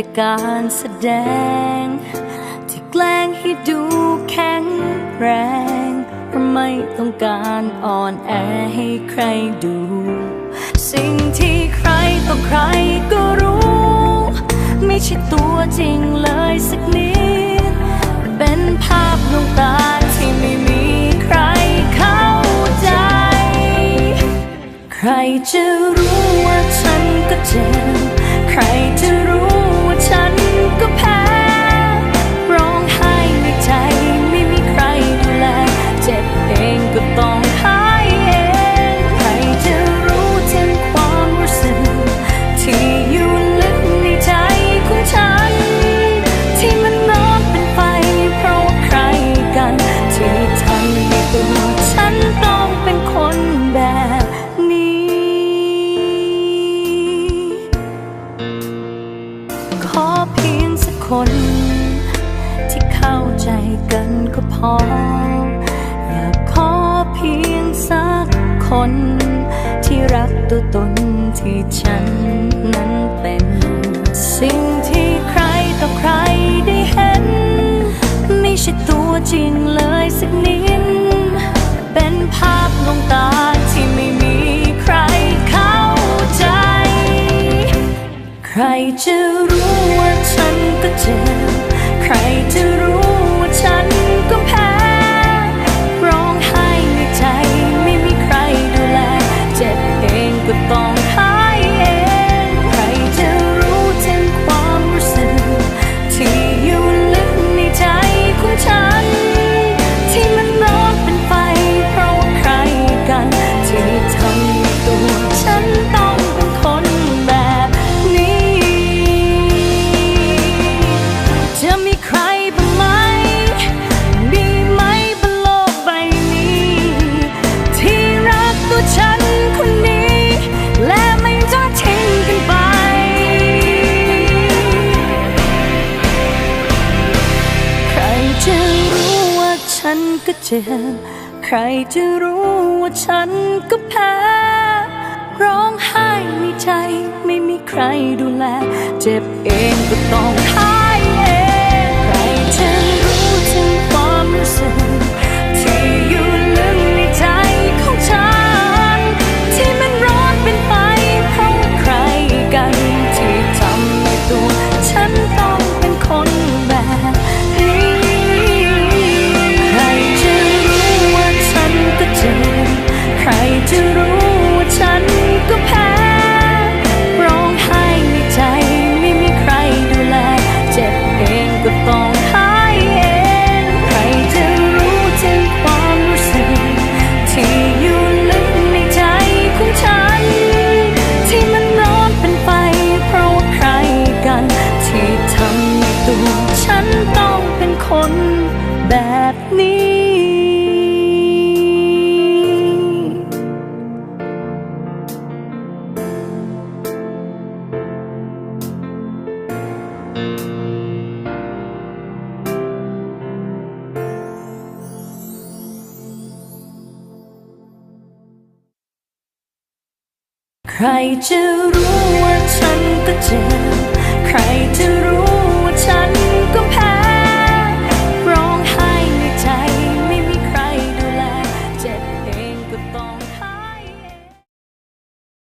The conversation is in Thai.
แค่การแสดง ที่แกล้งให้ดูแข็งแรงเพราะไม่ต้องการอ่อนแอให้ใครดู สิ่งที่ใครต่อใครก็รู้ ไม่ใช่ตัวจริงเลยสักนิด เป็นภาพลวงตาที่ไม่มีใครเข้าใจ ใครจะรู้ว่าฉันก็เจ็บ ที่รักตัวตนที่ฉันนั้นเป็น สิ่งที่ใครต่อใครได้เห็น ไม่ใช่ตัวจริงเลยสักนิด เป็นภาพลวงตาที่ไม่มีใครเข้าใจ ใครจะรู้ว่าฉันก็เจ็บ ก็เจ็บ ใครจะรู้ว่าฉันก็แพ้ ร้องไห้ในใจไม่มีใครดูแล เจ็บเองก็ต้อง คนแบบนี้ ใครจะรู้ว่าฉันก็เจ็บ ใครจะรู้ว่าฉันก็แพ้